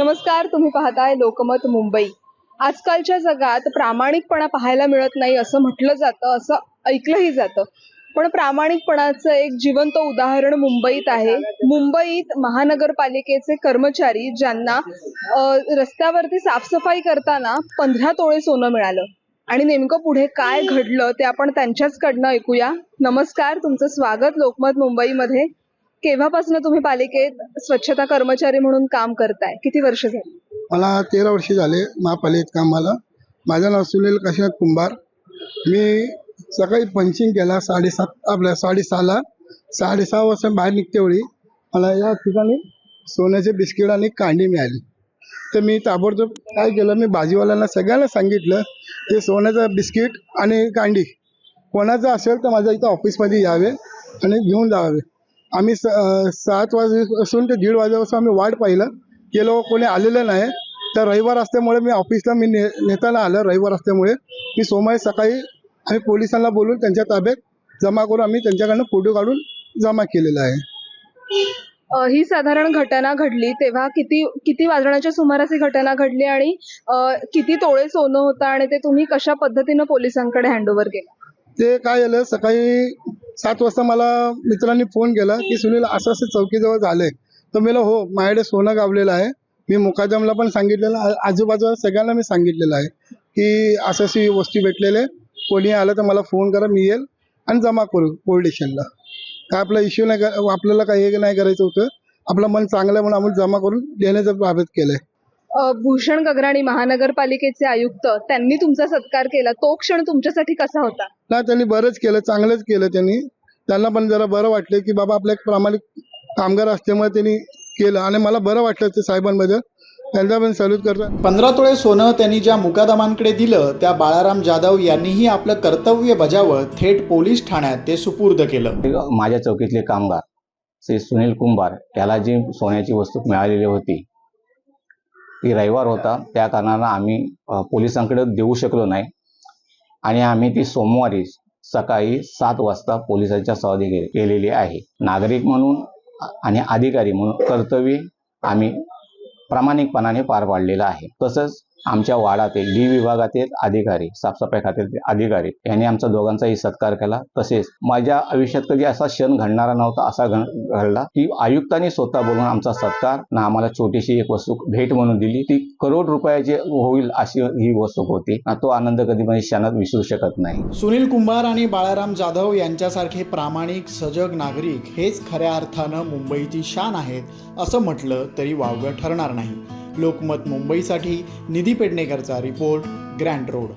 नमस्कार तुम्ही पाहताय लोकमत मुंबई. आजकालच्या जगात प्रामाणिकपणा पाहायला मिळत नाही असं म्हटलं जातं असं ऐकलंही जातं. पण प्रामाणिकपणाचं एक जिवंत उदाहरण मुंबईत आहे. मुंबईत महानगरपालिकेचे कर्मचारी ज्यांना रस्त्यावरती साफसफाई करताना पंधरा तोळे सोनं मिळालं. आणि नेमकं पुढे काय घडलं ते आपण त्यांच्याचकडनं ऐकूया. नमस्कार तुमचं स्वागत लोकमत मुंबईमध्ये. केव्हापासून तुम्ही पालिकेत स्वच्छता कर्मचारी म्हणून काम करताय? किती वर्ष झाली? मला तेरा वर्ष झाले महापालिकेत कामाला. माझं नाव सुनील काशीनाथ कुंभार. मी सकाळी पंचिंग केला साडेसात आपल्या साडेसहाला. साडेसहा वाजता बाहेर निघतेवेळी मला या ठिकाणी सोन्याचे बिस्किट आणि कांडी मिळाली. तर मी ताबडतोब काय केलं मी भाजीवाल्यांना सगळ्यांना सांगितलं ते सोन्याचं बिस्किट आणि कांडी कोणाचं असेल तर माझ्या इथं ऑफिसमध्ये यावे आणि घेऊन जावे. आम्ही स सात वाजेपासून ते दीड वाजेपासून आम्ही वाट पाहिलं गेलो कोणी आलेलं नाही. तर रविवार असल्यामुळे मी ऑफिसला मी ने नेताना आलं रविवार असल्यामुळे. मी सोमवारी सकाळी आम्ही पोलिसांना बोलून त्यांच्या ताब्यात जमा करून आम्ही त्यांच्याकडनं फोटो काढून जमा केलेला आहे. ही साधारण घटना घडली. तेव्हा किती किती वाजण्याच्या सुमारास ही घटना घडली आणि किती तोळे सोनं होतं आणि ते तुम्ही कशा पद्धतीनं पोलिसांकडे हँडओव्हर केलं? ते काय झालं सकाळी सात वाजता मला मित्रांनी फोन केला की सुनील असं असं चौकीजवळ झालंय. तर मला हो माझ्याकडे सोनं गावलेलं आहे. मी मुकादमला पण सांगितलेलं आजूबाजूला सगळ्यांना मी सांगितलेलं आहे की असं अशी वस्तू भेटलेले कोणी आलं तर मला फोन करा मी येईल आणि जमा करू पोलीस स्टेशनला. काय आपला इश्यू नाही कर- आपल्याला काही हे नाही करायचं होतं. आपलं मन चांगलं आहे म्हणून आम्ही जमा करून देण्याचं बाबत केलंय. भूषण गगराणी महानगरपालिकेचे आयुक्त त्यांनी तुमचा सत्कार केला. तो क्षण तुमच्यासाठी कसा होता? नाही त्यांनी बरंच केलं चांगलंच केलं त्यांनी. त्यांना पण जरा बरं वाटलं की बाबा आपल्या एक प्रामाणिक कामगार असल्यामुळे त्यांनी केलं. आणि मला बरं वाटलं ते साहेबांबद्दल त्यांना पण सल्यूट करतो. पंधरा तोळे सोनं त्यांनी ज्या मुकादमांकडे दिलं त्या बाळाराम जाधव यांनीही आपलं कर्तव्य बजावत थेट पोलीस ठाण्यात ते सुपूर्द केलं. माझ्या चौकीतले कामगार श्री सुनील कुंभार याला जी सोन्याची वस्तू मिळालेली होती ती रविवार होता. त्या कारणानं आम्ही पोलिसांकडे देऊ शकलो नाही. आणि आम्ही ती सोमवारी सकाळी सात वाजता पोलिसांच्या स्वाधीन केलेली आहे. नागरिक म्हणून आणि अधिकारी म्हणून कर्तव्य आम्ही प्रामाणिकपणाने पार पाडलेलं आहे. तसंच आमच्या वाडातील डी विभागातील अधिकारी साफसफाई खात्यातील अधिकारी यांनी आमचा दोघांचाही सत्कार केला. तसेच माझ्या आयुष्यात कधी असा क्षण घडणारा नव्हता असा घडला की आयुक्तांनी स्वतः बोलून आमचा सत्कार ना आम्हाला छोटीशी एक वस्तू भेट म्हणून दिली. ती करोड रुपयाची होईल अशी ही वस्तू होती. तो आनंद कधी माझ्या क्षणात विसरू शकत नाही. सुनील कुंभार आणि बाळाराम जाधव यांच्यासारखे प्रामाणिक सजग नागरिक हेच खऱ्या अर्थानं मुंबईची शान आहेत असं म्हटलं तरी वावगं ठरणार नाही. लोकमत मुंबईसाठी निधी पेडणेकरचा रिपोर्ट ग्रँड रोड.